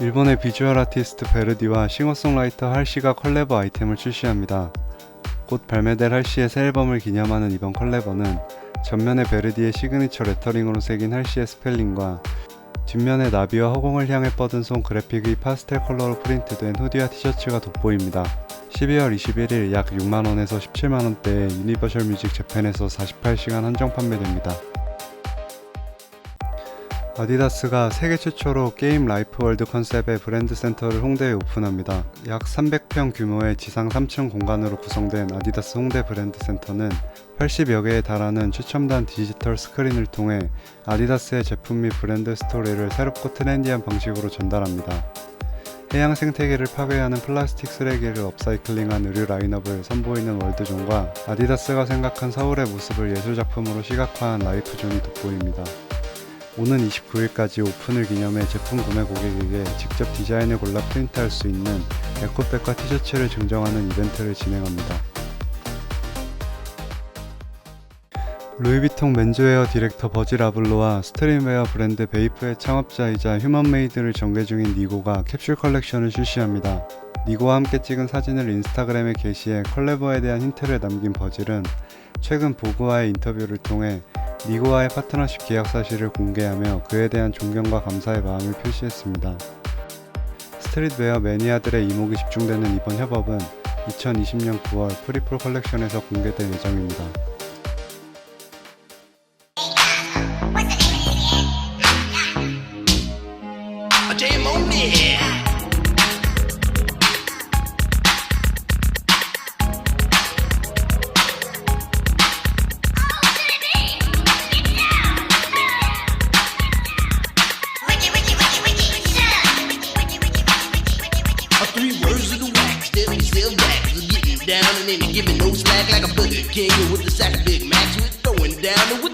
일본의 비주얼 아티스트 베르디와 싱어송라이터 할씨가 컬래버 아이템을 출시합니다. 곧 발매될 할씨의 새 앨범을 기념하는 이번 컬래버는 전면에 베르디의 시그니처 레터링으로 새긴 할씨의 스펠링과 뒷면에 나비와 허공을 향해 뻗은 손 그래픽의 파스텔 컬러로 프린트된 후디와 티셔츠가 돋보입니다. 12월 21일 약 6만원에서 17만원대에 유니버셜 뮤직 재팬에서 48시간 한정 판매됩니다. 아디다스가 세계 최초로 게임 라이프 월드 컨셉의 브랜드 센터를 홍대에 오픈합니다. 약 300평 규모의 지상 3층 공간으로 구성된 아디다스 홍대 브랜드 센터는 80여 개에 달하는 최첨단 디지털 스크린을 통해 아디다스의 제품 및 브랜드 스토리를 새롭고 트렌디한 방식으로 전달합니다. 해양 생태계를 파괴하는 플라스틱 쓰레기를 업사이클링한 의류 라인업을 선보이는 월드존과 아디다스가 생각한 서울의 모습을 예술작품으로 시각화한 라이프존이 돋보입니다. 오는 29일까지 오픈을 기념해 제품 구매 고객에게 직접 디자인을 골라 프린트할 수 있는 에코백과 티셔츠를 증정하는 이벤트를 진행합니다. 루이비통 맨즈웨어 디렉터 버질 아블로와 스트림웨어 브랜드 베이프의 창업자이자 휴먼메이드를 전개 중인 니고가 캡슐 컬렉션을 출시합니다. 니고와 함께 찍은 사진을 인스타그램에 게시해 컬래버에 대한 힌트를 남긴 버질은 최근 보그와의 인터뷰를 통해 니고와의 파트너십 계약 사실을 공개하며 그에 대한 존경과 감사의 마음을 표시했습니다. 스트릿웨어 매니아들의 이목이 집중되는 이번 협업은 2020년 9월 프리폴 컬렉션에서 공개될 예정입니다. Down and then giving no slack like a Burger King with the sack of Big Macs. We're throwing down and with